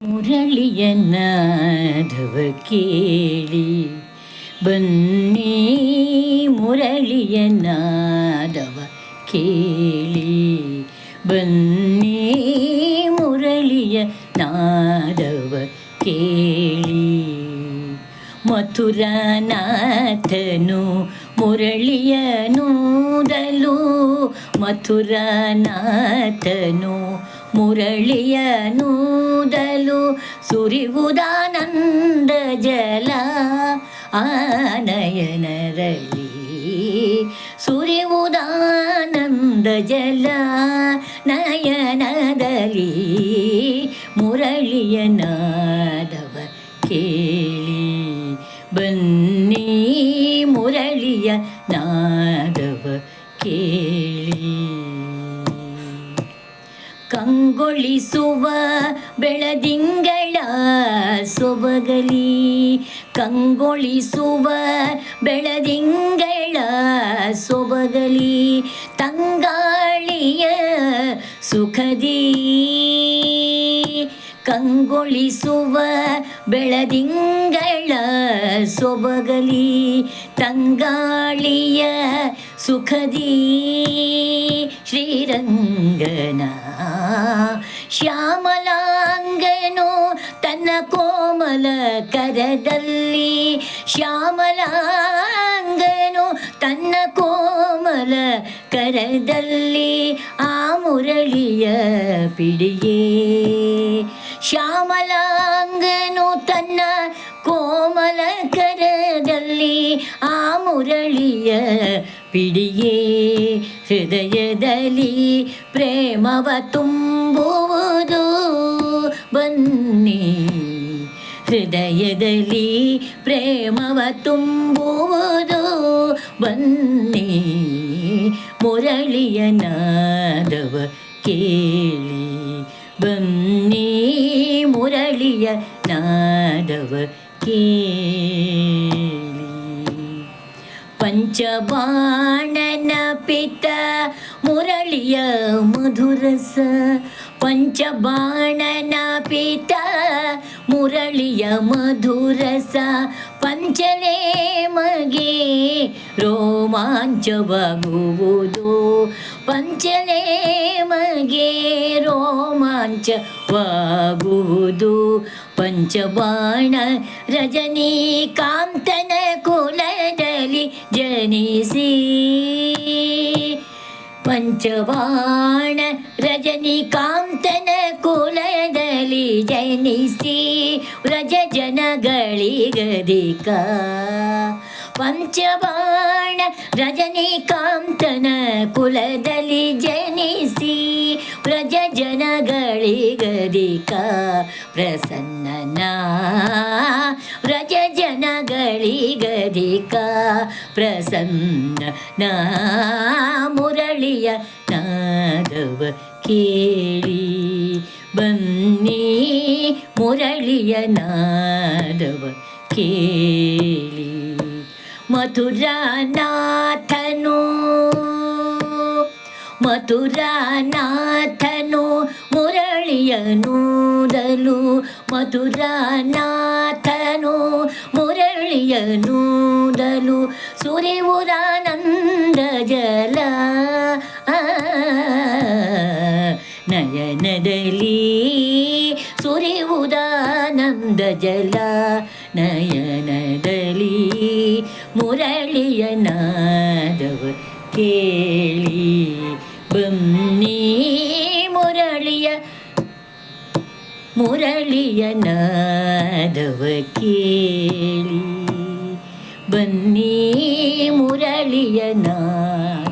മുരളിയനാധവ കേളി bunny മുരളിയനാധവ കേളി bunny Muraliya നാദവ കേളി മധുരനാഥനു ಮುರಳಿಯ ನೂದಲು ಮಥುರಾನಾಥನು ಮುರಳಿಯ ನೂದಲು ಸುರಿವುದಾನಂದ ಜಲ ಆನಯನರಲಿ. ಸುರಿವುದಾನಂದ ಜಲ ನಯನದಲ್ಲಿ ಮುರಳಿಯ ನಾದವ ನಾದವ ಕೇಳಿ. ಕಂಗೊಳಿಸುವ ಬೆಳದಿಂಗಳ ಸೊಬಗಲಿ ಕಂಗೊಳಿಸುವ ಬೆಳದಿಂಗಳ ಸೊಬಗಲಿ ಕಂಗೊಳಿಸುವ ಬೆಳದಿಂಗಳ ಸೊಬಗಲಿ ತಂಗಾಳಿಯ ಸುಖದಿ ಶ್ರೀರಂಗನ ಶ್ಯಾಮಲಾಂಗನು ತನ್ನ ಕೋಮಲ ಕರದಲ್ಲಿ ಶ್ಯಾಮಲಾಂಗನು ತನ್ನ ಕೋಮಲ ಕರದಲ್ಲಿ ಆ ಮುರಳಿಯ ಪಿಡಿಯೇ ಶ್ಯಾಮಲಾಂಗನು ತನ್ನ ಕೋಮಲ ಕರದಲ್ಲಿ ಆ ಮುರಳಿಯ ಪಿಡಿಯೇ ಹೃದಯದಲ್ಲಿ ಪ್ರೇಮವ ತುಂಬುವುದು ಬನ್ನಿ ಹೃದಯದಲ್ಲಿ ಪ್ರೇಮವ ತುಂಬುವುದು ಬನ್ನಿ ಮುರಳಿಯ ನಾದವ ಕೇಳಿ ಮುರಳಿಯ ನಾದವ ಕೇಳಿ. ಪಂಚಬಾಣನ ಪಿತ ಮುರಳಿಯ ಮಧುರಸ, ಪಂಚಬಾಣನ ಪಿತ ಮುರಳಿಯ ಮಧುರಸ, ಪಂಚಲೇ ಮಗೆ ರೋಮಾಂಚವಾಗುವುದು. ಪಂಚಲೇ ಮಗೆ ರೋಮಾಂಚವಾಗುವುದು ಪಂಚಬಾಣ ರಜನೀಕಾಂತನ ಕುಲದಲ್ಲಿ ಜನಿಸಿ. ಪಂಚಬಾಣ ರಜನಿಕಾಂತನ ಕುಲದಲ್ಲಿ ಜನಿಸಿ. ವ್ರಜ ಜನಗಳಿಗದಿಕ ಪಂಚಬಾಣ ರಜನಿಕಾಂತನ ಕುಲದಲ್ಲಿ ಜನಿಸಿ. ವ್ರಜ ಜನಗಳಿಗದಿಕ ಪ್ರಸನ್ನನ ವ್ರಜ ಜನಗಳಿಗದಿಕ ಪ್ರಸನ್ನ ಮುರಳಿಯ ನಾದವ ಕೇಳಿ ಬನ್ನಿ ಮುರಳಿಯ ನಾದವ ಕೇಳಿ ಮಥುರಾನಾಥನು ಮಧುರನಾಥನು ಮುರಳಿಯನು ದಲು ಸುರಿ ಉರಾನಂದ ಜಲ. ನಯನದಲ್ಲಿ ಸುರಿವುದಾನಂದ ಜಲ. ನಯನದಲ್ಲಿ ಮುರಳಿಯನಾದವ ಕೇಳಿ. ಮುರಳಿಯ ನಾದವ ಕೇಳಿ. ಬನ್ನಿ ಮುರಳಿಯ ನಾದವ